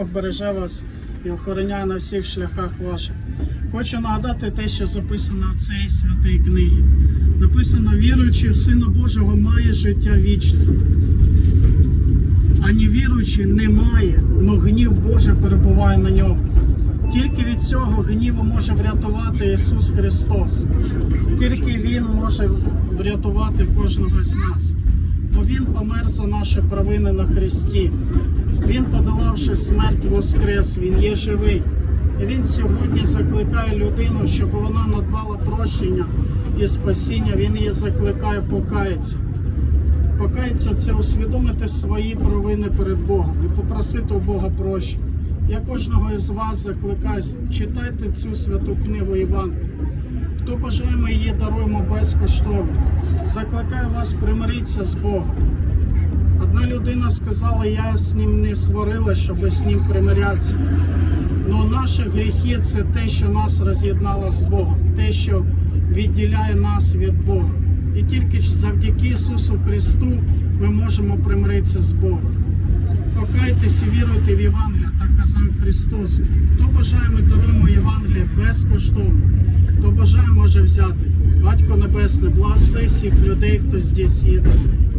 Бог береже вас і охороняє на всіх шляхах ваших. Хочу нагадати те, що записано в цій святій книгі. Написано, віруючи в Сина Божого має життя вічне. А невіруючий не має, но гнів Божий перебуває на ньому. Тільки від цього гніву може врятувати Ісус Христос. Тільки Він може врятувати кожного з нас. Бо Він помер за наші провини на Христі. Він, подолавши смерть, воскрес, Він є живий. І Він сьогодні закликає людину, щоб вона надбала прощення і спасіння. Він її закликає покаятися. Покаятися це усвідомити свої провини перед Богом і попросити у Бога прощення. Я кожного із вас закликаю, читайте цю святу книгу Івангелія. Хто бажає, ми її даруємо безкоштовно. Закликаю вас примиритися з Богом. Одна людина сказала, я з ним не сварила, щоб з ним примирятися. Ну наші гріхи це те, що нас роз'єднало з Богом, те, що відділяє нас від Бога. І тільки завдяки Ісусу Христу ми можемо примиритися з Богом. Покайтеся, віруйте в Євангелія, так казав Христос. Хто бажає, ми даруємо Євангеліє безкоштовно. Хто бажає, може взяти. Батько Небесне, благослови всіх людей, хто здесь є.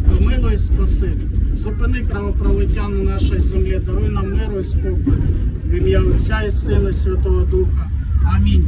Помилуй, спаси. Зупини кровопролиття на нашій землі, даруй нам миру і спокій. В ім'я Отця і і Святого Духа. Амінь.